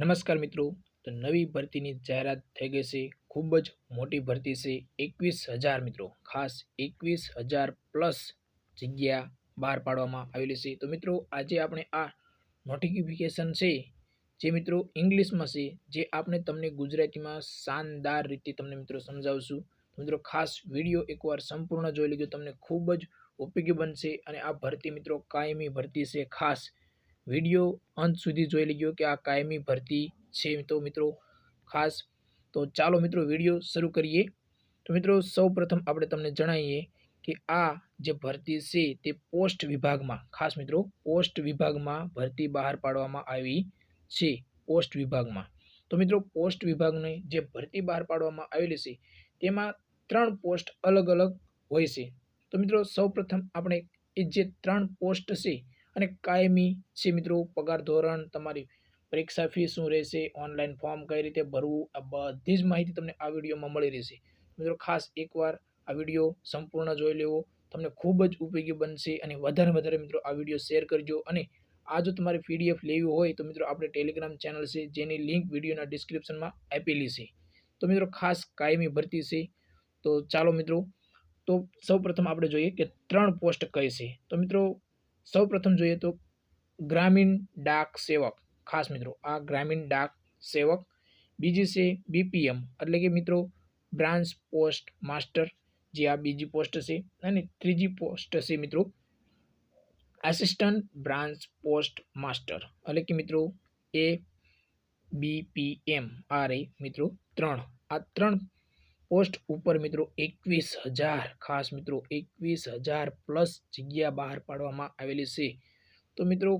નમસ્કાર મિત્રો. તો નવી ભરતીની જાહેરાત થઈ ગઈ છે. ખૂબ જ મોટી ભરતી છે. એકવીસ હજાર મિત્રો. ખાસ એકવીસ હજાર પ્લસ જગ્યા બહાર પાડવામાં આવેલી છે. તો મિત્રો, આજે આપણે આ નોટિફિકેશન છે, જે મિત્રો ઇંગ્લિશમાં છે, જે આપણે તમને ગુજરાતીમાં શાનદાર રીતે તમને મિત્રો સમજાવશું. મિત્રો, ખાસ વીડિયો એકવાર સંપૂર્ણ જોઈ લીધો તમને ખૂબ જ ઉપયોગી બનશે અને આ ભરતી મિત્રો કાયમી ભરતી છે. ખાસ વીડિયો અંત સુધી જોઈ લેજો કે આ કાયમી ભરતી છે. તો મિત્રો, ખાસ તો ચાલો મિત્રો વીડિયો શરૂ કરીએ. તો મિત્રો, સૌપ્રથમ આપણે તમને જણાવીએ કે આ જે ભરતી છે તે પોસ્ટ વિભાગમાં, ખાસ મિત્રો, પોસ્ટ વિભાગમાં ભરતી બહાર પાડવામાં આવી છે. પોસ્ટ વિભાગમાં. તો મિત્રો, પોસ્ટ વિભાગની જે ભરતી બહાર પાડવામાં આવેલી છે, તેમાં ત્રણ પોસ્ટ અલગ અલગ હોય છે. તો મિત્રો, સૌપ્રથમ આપણે એ જે ત્રણ પોસ્ટ છે અને કાયમી છે મિત્રો પગાર ધોરણ, તમારી પરીક્ષા ફી શું રહેશે ઓનલાઈન ફોર્મ કઈ રીતે ભરવું, આ બધી જ માહિતી તમને આ વિડીયોમાં મળી રહેશે. મિત્રો ખાસ એકવાર આ વીડિયો સંપૂર્ણ જોઈ લેવો, તમને ખૂબ જ ઉપયોગી બનશે અને વધારે વધારે મિત્રો આ વીડિયો શેર કરજો અને આ જો તમારે પીડીએફ લેવી હોય તો મિત્રો આપણે ટેલિગ્રામ ચેનલ છે, જેની લિંક વિડીયોના ડિસ્ક્રિપ્શનમાં આપેલી છે. તો મિત્રો ખાસ કાયમી ભરતી છે. તો ચાલો મિત્રો, તો સૌ પ્રથમ આપણે જોઈએ કે ત્રણ પોસ્ટ કઈ છે. તો મિત્રો સૌ પ્રથમ જોઈએ તો ગ્રામીણ ડાક સેવક. ખાસ મિત્રો, આ ગ્રામીણ ડાક સેવક બીજી છે બીપીએમ. એટલે કે મિત્રો, બ્રાન્ચ પોસ્ટ માસ્ટર જે આ બીજી પોસ્ટ છે અને ત્રીજી પોસ્ટ છે મિત્રો, આસિસ્ટન્ટ બ્રાન્ચ પોસ્ટ માસ્ટર. એટલે કે મિત્રો, એ બીપીએમ આ રહી મિત્રો ત્રણ. આ ત્રણ પોસ્ટ ઉપર મિત્રો એકવીસ હજાર, ખાસ મિત્રો એકવીસ હજાર પ્લસ જગ્યા બહાર પાડવામાં આવેલી છે. તો મિત્રો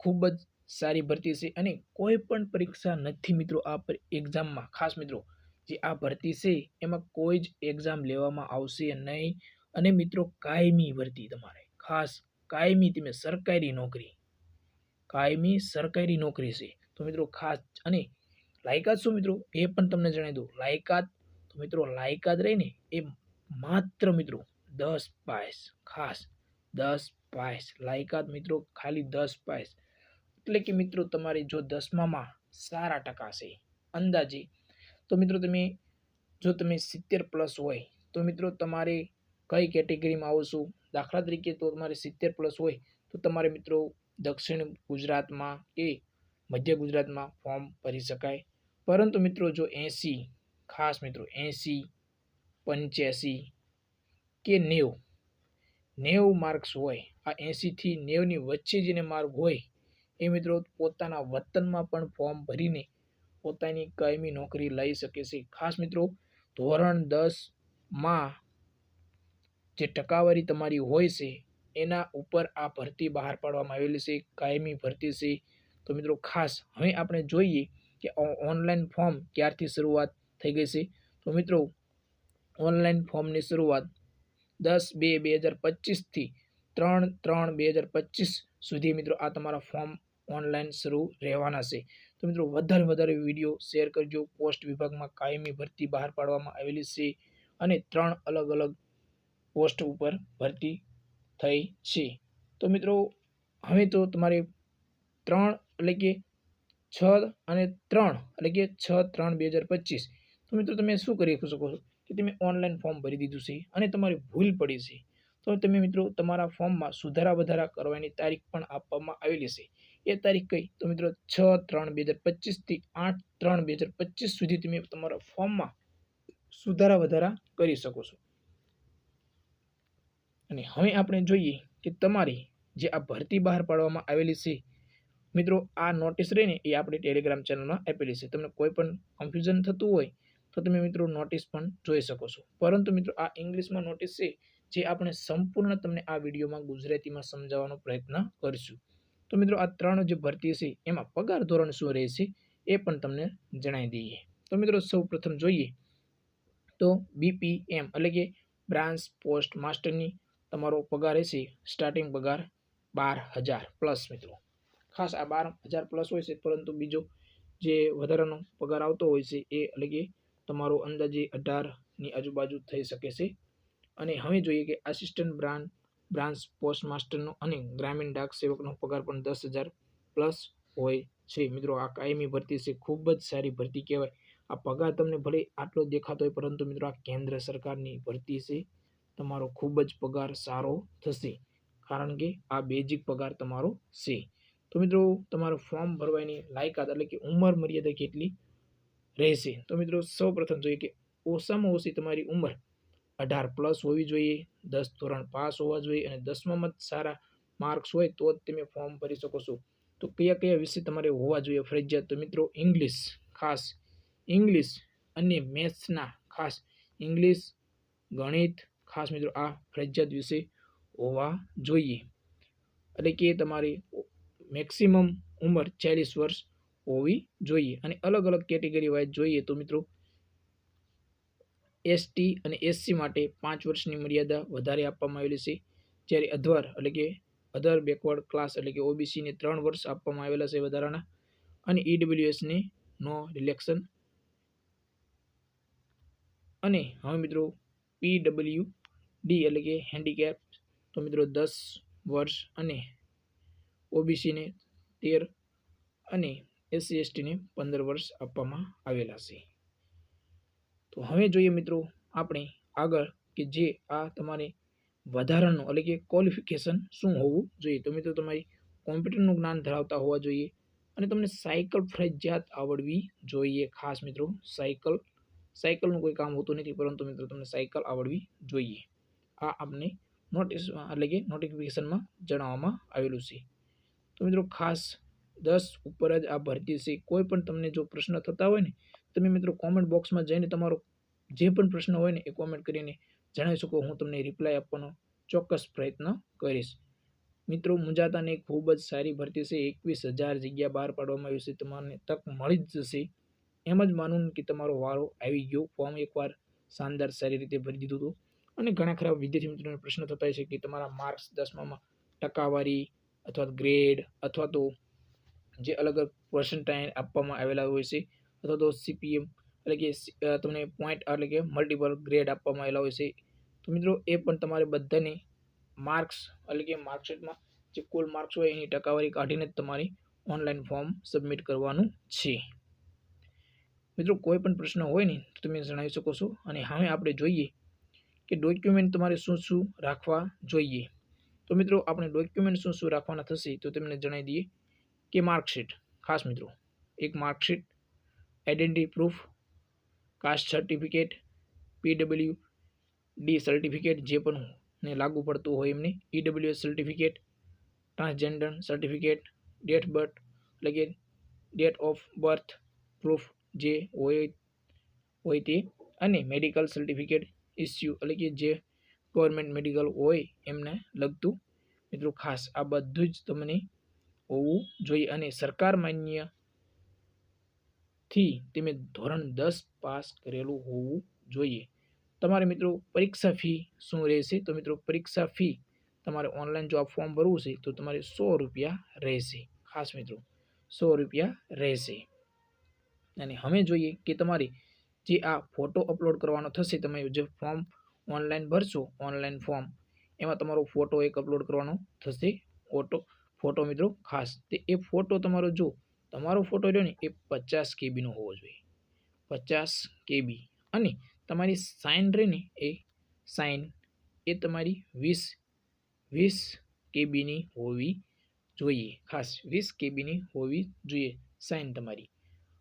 ખૂબ જ સારી ભરતી છે અને કોઈ પણ પરીક્ષા નથી મિત્રો આ એક્ઝામમાં. ખાસ મિત્રો જે આ ભરતી છે એમાં કોઈ જ એક્ઝામ લેવામાં આવશે નહીં અને મિત્રો કાયમી ભરતી તમારે. ખાસ કાયમી તમે સરકારી નોકરી. કાયમી સરકારી નોકરી છે. તો મિત્રો ખાસ અને લાયકાત શું મિત્રો? એ પણ તમને જણાવી દઉં. લાયકાત તો મિત્રો લાયકાત રહીને એ માત્ર મિત્રો દસ પાયસ, ખાસ દસ પાયસ. લાયકાત મિત્રો ખાલી દસ પાયસ. એટલે કે મિત્રો તમારે જો દસમામાં સારા ટકા છે અંદાજે, તો મિત્રો તમે જો તમે સિત્તેર પ્લસ હોય, તો મિત્રો તમારે કઈ કેટેગરીમાં આવશો દાખલા તરીકે તો તમારે સિત્તેર પ્લસ હોય, તો તમારે મિત્રો દક્ષિણ ગુજરાતમાં કે મધ્ય ગુજરાતમાં ફોર્મ ભરી શકાય. પરંતુ મિત્રો જો એંસી ખાસ મિત્રો એંસી પંચ્યાસી કે નેવું. નેવું માર્ક્સ હોય, આ એંસીથી નેવની વચ્ચે જેને માર્ક હોય, એ મિત્રો પોતાના વતનમાં પણ ફોર્મ ભરીને પોતાની કાયમી નોકરી લઈ શકે છે. ખાસ મિત્રો, ધોરણ દસમાં જે ટકાવારી તમારી હોય છે, એના ઉપર આ ભરતી બહાર પાડવામાં આવેલી છે, કાયમી ભરતી છે. તો મિત્રો ખાસ હવે આપણે જોઈએ કે ઓનલાઈન ફોર્મ ક્યારથી શરૂઆત થઈ ગઈ છે. તો મિત્રો, ઓનલાઈન ફોર્મની શરૂઆત દસ બે બે હજાર પચીસથી ત્રણ ત્રણ બે હજાર પચીસ સુધી મિત્રો આ તમારા ફોર્મ ઓનલાઈન શરૂ રહેવાના છે. તો મિત્રો, વધારે વધારે વીડિયો શેર કરજો. પોસ્ટ વિભાગમાં કાયમી ભરતી બહાર પાડવામાં આવેલી છે અને ત્રણ અલગ અલગ પોસ્ટ ઉપર ભરતી થઈ છે. તો મિત્રો, હવે તો તમારે ત્રણ એટલે કે છ અને ત્રણ એટલે કે છ ત્રણ બે હજાર પચીસ તો મિત્રો તમે શું કરી શકો છો કે તમે ઓનલાઈન ફોર્મ ભરી દીધું છે અને તમારી ભૂલ પડી છે. તો તમે મિત્રો તમારા ફોર્મમાં સુધારા વધારા કરવાની તારીખ પણ આપવામાં આવેલી છે. એ તારીખ કઈ? તો મિત્રો છ ત્રણ બે હજાર પચીસથી આઠ ત્રણ બે હજાર પચીસ સુધી તમે તમારા ફોર્મમાં સુધારા વધારા કરી શકો છો. અને હવે આપણે જોઈએ કે તમારી જે આ ભરતી બહાર પાડવામાં આવેલી છે, મિત્રો આ નોટિસ રહીને એ આપણે ટેલિગ્રામ ચેનલમાં આપેલી છે. તમને કોઈ પણ કન્ફ્યુઝન થતું હોય તો તમે મિત્રો નોટિસ પણ જોઈ શકો છો. પરંતુ મિત્રો આ ઇંગ્લિશમાં નોટિસ છે જે આપણે સંપૂર્ણ તમને આ વિડીયોમાં ગુજરાતીમાં સમજાવવાનો પ્રયત્ન કરીશું. તો મિત્રો આ ત્રણ જે ભરતી છે એમાં પગાર ધોરણ શું રહેશે એ પણ તમને જણાવી દઈએ. તો મિત્રો સૌ પ્રથમ જોઈએ તો બીપીએમ એટલે કે બ્રાન્ચ પોસ્ટ માસ્ટરની તમારો પગાર રહેશે સ્ટાર્ટિંગ પગાર બાર હજાર પ્લસ મિત્રો. ખાસ આ બાર હજાર પ્લસ હોય છે પરંતુ બીજો જે વધારાનો પગાર આવતો હોય છે એ એટલે કે તમારો અંદાજે અઢારની આજુબાજુ થઈ શકે છે. અને હવે જોઈએ કે આસિસ્ટન્ટ બ્રાન્ચ બ્રાન્ચ પોસ્ટ માસ્ટરનો અને ગ્રામીણ ડાક સેવકનો પગાર પણ દસ હજાર પ્લસ હોય છે. મિત્રો, આ કાયમી ભરતી છે. ખૂબ જ સારી ભરતી કહેવાય. આ પગાર તમને ભલે આટલો દેખાતો હોય, પરંતુ મિત્રો, આ કેન્દ્ર સરકારની ભરતી છે. તમારો ખૂબ જ પગાર સારો થશે. કારણ કે આ બેઝિક પગાર તમારો છે. તો મિત્રો, તમારું ફોર્મ ભરવાની લાયકાત એટલે કે ઉંમર મર્યાદા કેટલી? રહેશે. તો મિત્રો, સૌપ્રથમ જોઈએ કે ઓછામાં ઓછી તમારી ઉંમર અઢાર પ્લસ હોવી જોઈએ, દસ ધોરણ પાસ હોવા જોઈએ અને દસમામાં જ સારા માર્ક્સ હોય તો જ તમે ફોર્મ ભરી શકો છો. તો કયા કયા વિષય તમારે હોવા જોઈએ? ફરજિયાત તો મિત્રો ઇંગ્લિશ ખાસ. ઇંગ્લિશ અને મેથ્સના ખાસ. ઇંગ્લિશ ગણિત ખાસ મિત્રો, આ ફરજિયાત વિષય હોવા જોઈએ. એટલે કે તમારી મેક્સિમમ ઉંમર ચાલીસ વર્ષ હોવી જોઈએ. અને અલગ અલગ કેટેગરી વાઇઝ જોઈએ તો મિત્રો એસટી અને એસસી માટે પાંચ વર્ષની મર્યાદા વધારે આપવામાં આવેલી છે. જ્યારે અધ્વર એટલે કે અધર બેકવર્ડ ક્લાસ એટલે કે ઓબીસીને ત્રણ વર્ષ આપવામાં આવેલા છે વધારાના. અને ઈડબ્લ્યુએસને નો રિલેક્શન અને હવે મિત્રો પીડબલ્યુ ડી એટલે કે હેન્ડીકેપ તો મિત્રો દસ વર્ષ અને ઓબીસીને તેર અને એસસી એસટીને પંદર વર્ષ આપવામાં આવેલા છે. તો હવે જોઈએ મિત્રો, આપણે આગળ કે જે આ તમારે વધારાનું એટલે કે ક્વોલિફિકેશન શું હોવું જોઈએ? તો મિત્રો, તમારી કોમ્પ્યુટરનું જ્ઞાન ધરાવતા હોવા જોઈએ અને તમને સાયકલ ફરજિયાત આવડવી જોઈએ. ખાસ મિત્રો, સાયકલ, સાયકલનું કોઈ કામ હોતું નથી, પરંતુ મિત્રો, તમને સાયકલ આવડવી જોઈએ. આ આપને નોટિસ એટલે કે નોટિફિકેશનમાં જણાવવામાં આવેલું છે. તો મિત્રો, ખાસ દસ ઉપર જ આ ભરતી છે. કોઈ પણ તમને જો પ્રશ્ન થતા હોય ને તમે મિત્રો કોમેન્ટ બોક્સમાં જઈને તમારો જે પણ પ્રશ્ન હોય ને એ કોમેન્ટ કરીને જણાવી શકો. હું તમને રિપ્લાય આપવાનો ચોક્કસ પ્રયત્ન કરીશ. મિત્રો, મુંજાતાની ખૂબ જ સારી ભરતી છે. એકવીસ હજાર જગ્યા બહાર પાડવામાં આવી છે. તમને તક મળી જ જશે. એમ જ માનું કે તમારો વારો આવી ગયો. ફોર્મ એકવાર શાનદાર સારી રીતે ભરી દીધું હતું. અને ઘણા ખરા વિદ્યાર્થી મિત્રોને પ્રશ્ન થતા છે કે તમારા માર્ક્સ દસમામાં ટકાવારી અથવા ગ્રેડ અથવા તો જે અલગ અલગ પર્સન્ટાઇલ આપવામાં આવેલા હોય છે, અથવા તો સીપીએમ એટલે કે તમને પોઈન્ટ એટલે કે મલ્ટિપલ ગ્રેડ આપવામાં આવેલા હોય છે. તો મિત્રો, એ પણ તમારે બધાને માર્ક્સ એટલે કે માર્કશીટમાં જે કુલ માર્ક્સ હોય એની ટકાવારી કાઢીને જ તમારી ઓનલાઈન ફોર્મ સબમિટ કરવાનું છે. મિત્રો, કોઈ પણ પ્રશ્ન હોય ને, તો તમે જણાવી શકો છો. અને હવે આપણે જોઈએ કે ડોક્યુમેન્ટ તમારે શું શું રાખવા જોઈએ. તો મિત્રો, આપણે ડોક્યુમેન્ટ શું શું રાખવાના થશે, તો તમને જણાવી દઈએ. કે માર્કશીટ? ખાસ મિત્રો, એક marksheet identity proof, caste certificate PW D certificate જે પણ ને લાગુ પડતું હોય એમને EWS certificate, transgender certificate, date birth, એટલે કે ડેટ ઓફ બર્થ પ્રૂફ જે હોય હોય તે, અને મેડિકલ સર્ટિફિકેટ ઇસ્યુ, એટલે કે જે ગવર્મેન્ટ મેડિકલ હોય એમને લગતું. મિત્રો, ખાસ આ બધું જ તમને હોવું જોઈએ અને સરકાર માન્યથી તમે ધોરણ દસ પાસ કરેલું હોવું જોઈએ. તમારે મિત્રો પરીક્ષા ફી શું રહેશે? તો મિત્રો પરીક્ષા ફી તમારે ઓનલાઈન જો આ ફોર્મ ભરવું છે તો તમારે સો રૂપિયા રહેશે. ખાસ મિત્રો, સો રૂપિયા રહેશે. અને હવે જોઈએ કે તમારે જે આ ફોટો અપલોડ કરવાનો થશે, તમે જે ફોર્મ ઓનલાઈન ભરશો, ઓનલાઈન ફોર્મ, એમાં તમારો ફોટો એક અપલોડ કરવાનો થશે, ફોટો. ફોટો મિત્રો ખાસ. તે એ ફોટો તમારો જો, તમારો ફોટો રહ્યો ને એ પચાસ કેબીનો હોવો જોઈએ. પચાસ કેબી અને તમારી સાઇન રહે ને એ સાઇન એ તમારી વીસ વીસ કેબીની હોવી જોઈએ. ખાસ વીસ કેબીની હોવી જોઈએ સાઇન તમારી.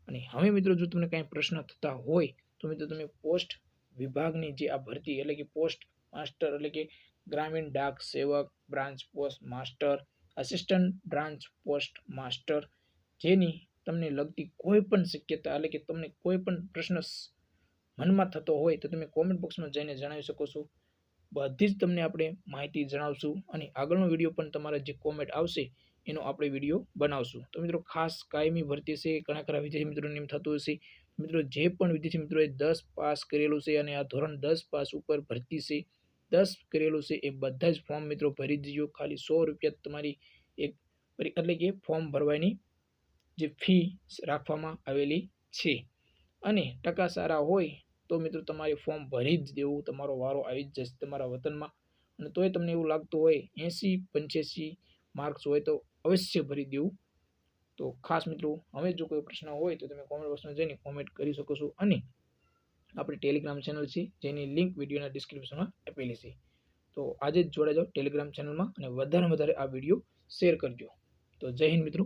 અને હવે મિત્રો જો તમને કાંઈ પ્રશ્ન થતા હોય, તો મિત્રો તમે પોસ્ટ વિભાગની જે આ ભરતી, એટલે કે પોસ્ટ માસ્ટર, એટલે કે ગ્રામીણ ડાક સેવક, branch post master assistant branch post master જેની તમને લગતી કોઈ પણ શક્યતા એટલે કે તમને કોઈ પણ પ્રશ્ન મનમાં થતો હોય તો તમે કોમેન્ટ બોક્સમાં જઈને જણાવી શકો છો. બધી જ તમને આપણે માહિતી જણાવશું અને આગળનો વીડિયો પણ તમારા જે કોમેન્ટ આવશે એનો આપણે વીડિયો બનાવશું. તો મિત્રો ખાસ કાયમી ભરતી છે ઘણા ખરા વિદ્યાર્થી મિત્રોને એમ થતું હશે. મિત્રો જે પણ વિદ્યાર્થી મિત્રોએ દસ પાસ કરેલું છે અને આ ધોરણ દસ પાસ ઉપર ભરતી છે દસ કરેલું છે, એ બધા જ ફોર્મ મિત્રો ભરી દીજો. ખાલી સો રૂપિયા તમારી એક એટલે કે ફોર્મ ભરવાની જે ફી રાખવામાં આવેલી છે. અને ટકા સારા હોય તો મિત્રો તમારે ફોર્મ ભરી જ દેવું. તમારો વારો આવી જ જશે તમારા વતનમાં. અને તોય તમને એવું લાગતું હોય એંસી પંચ્યાસી માર્ક્સ હોય તો અવશ્ય ભરી દેવું. તો ખાસ મિત્રો, હવે જો કોઈ પ્રશ્ન હોય તો તમે કોમેન્ટ બોક્સમાં જઈને કોમેન્ટ કરી શકો છો. અને આપણી ટેલિગ્રામ ચેનલ છે, જેની લિંક વિડીયોના ડિસ્ક્રિપ્શનમાં આપેલી છે. તો આજે જ જોડાઈ જાઓ ટેલિગ્રામ ચેનલમાં અને વધારે વધારે આ વીડિયો શેર કરજો. તો જય હિન્દ મિત્રો.